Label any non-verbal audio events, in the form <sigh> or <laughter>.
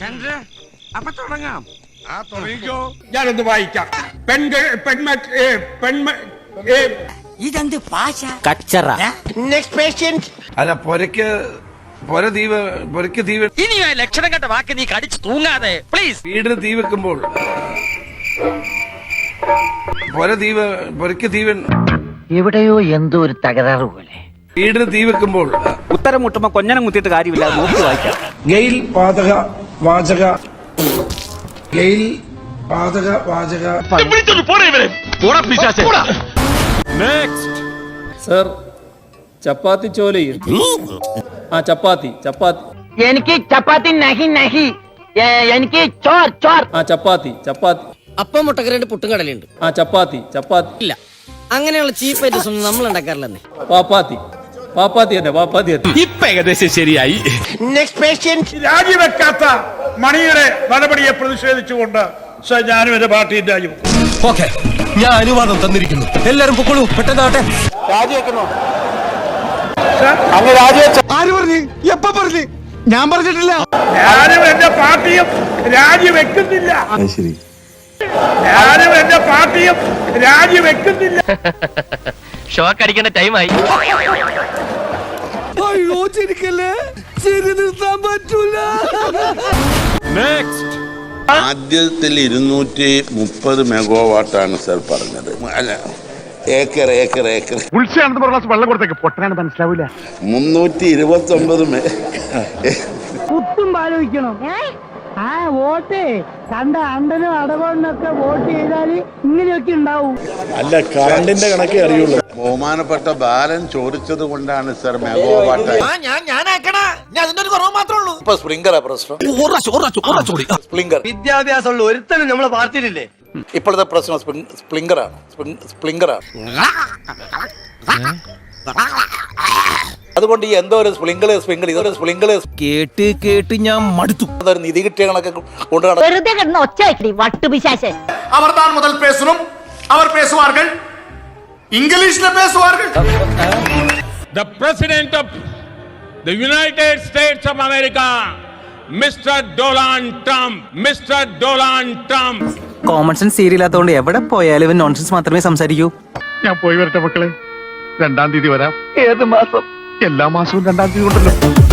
ചന്ദ്ര അപ്പൊ തുടങ്ങാം. ആ തുടങ്ങിക്കോ. ഞാനൊന്ന് വായിക്കാം. പെൺകൾ പെൺമ ഏ, പെൺമ ഏ, ഇതെന്ത് കച്ചറ. അല്ല പൊരക്ക് പൊര തീ വെ- പൊരയ്ക്ക് തീ വെ- ഇനി ആ ലക്ഷണം കണ്ട വാക്ക് നീ കടിച്ചു തൂങ്ങാതെ. പ്ലീസ് വീടിന് തീ വെക്കുമ്പോൾ. പൊര എവിടെയോ എന്തോ ഒരു തകരാറ് പോലെ. വീടിന് തീ വെക്കുമ്പോൾ. ഉത്തരം മുട്ടുമ്പോ കൊഞ്ഞനം കുത്തിയിട്ട് കാര്യമില്ല നോക്കി വായിക്കാം. ഗെയിൽ പാതക വാചക. ഗെയിൽ പാതക വാചക. സർ ചപ്പാത്തി ചോലയിൽ ആ ചപ്പാത്തി ചപ്പാത്തി. എനിക്ക് ചപ്പാത്തി നഹി നഹി. എനിക്ക് ചോർ ചോർ. ആ ചപ്പാത്തി ചപ്പാത്തി. അപ്പം മുട്ടക്കറിയുണ്ട് പുട്ടും കടലുണ്ട് ആ ചപ്പാത്തി ചപ്പാത്തി. ഇല്ല. അങ്ങനെയുള്ള ചീപ്പ് ഐറ്റംസ് ഒന്നും നമ്മൾ ഉണ്ടാക്കാറില്ലെന്നേ. പാപ്പാത്തി. പാപ്പാത്തി തന്നെ പാപ്പാത്തി തന്നെ ഇപ്പൊ ഏകദേശം ശരിയായി. രാജിവെക്കാത്ത മണിയുടെ നടപടിയെ പ്രതിഷേധിച്ചുകൊണ്ട് ഞാനും എന്റെ പാർട്ടിയും രാജി ഓക്കെ ഞാൻ അനുവാദം തന്നിരിക്കുന്നു. എല്ലാരും പൊക്കോളൂ പെട്ടെന്നാവട്ടെ. ആര് പറഞ്ഞു? എപ്പ പറഞ്ഞു? ഞാൻ പറഞ്ഞിട്ടില്ല. ഞാനും എന്റെ പാർട്ടിയും രാജിവെക്കുന്നില്ല. ഞാനും എന്റെ പാർട്ടിയും രാജിവെക്കുന്നില്ല. <laughs> ഷോക്ക് അടിക്കുന്ന ടൈമായി. അയ്യോ ചിരിക്കല്ലേ ചിരി നിർത്താൻ പറ്റൂല. ആദ്യത്തിൽ ഇരുന്നൂറ്റി മുപ്പത് മെഗാവാട്ടാണ് സർ പറഞ്ഞത്. അല്ല ഏക്കർ ഏക്കർ ഏക്കർ. വെള്ളം കൊടുത്തേക്ക്. പൊട്ടനാണ് മനസ്സിലാവൂല. മുന്നൂറ്റി ഇരുപത്തി ഒമ്പത് കുത്തും ആലോചിക്കണം. ആ വോട്ട് കണ്ട അണ്ടനും അടവണ്ണൊക്കെ വോട്ട് ചെയ്താൽ ഇങ്ങനെയൊക്കെ ഉണ്ടാവും. അല്ല കറണ്ടിന്റെ കണക്കേ അറിയുള്ളൂ. ബഹുമാനപ്പെട്ട ബാലൻ ചോദിച്ചത് കൊണ്ടാണ് സർ മെഗാവാട്ട് വിദ്യാഭ്യാസമുള്ള ഒരുത്തനും നമ്മളെ പാർട്ടിയിലില്ലേ? ഇപ്പോഴത്തെ പ്രശ്നം സ്പ്ലിംഗറാണ് സ്പ്ലിങ്കറാണ് അതുകൊണ്ട് ഈ എന്തോ ഒരു സ്പ്രിങ്കിൾ സ്പ്രിങ്കിൾ ഇതൊരു സ്പ്രിങ്കിൾ കേട്ട് കേട്ട് ഞാൻ മടുത്തു. അതൊരു നിധി കിട്ടിയ കണക്കെ വെറുതെ കിടന്ന് ഒച്ച അവർ താൻ മുതൽ പേസണം അവർ പേസുവാർകൾ ഇംഗ്ലീഷിലെ പേസുവാർകൾ the president of the United States of America mister Donald Trump mister Donald Trump common sense സീരിയലാത്തോണ്ട് എവിടെ പോയാലും നോൺസെൻസ് മാത്രമേ സംസാരിക്കൂ. ഞാൻ പോയി വരട്ടെ മക്കളെ. രണ്ടാം തീയതി വരാം. ഏത് മാസം? എല്ലാ മാസവും രണ്ടാം തീയതി ഉണ്ടല്ലോ.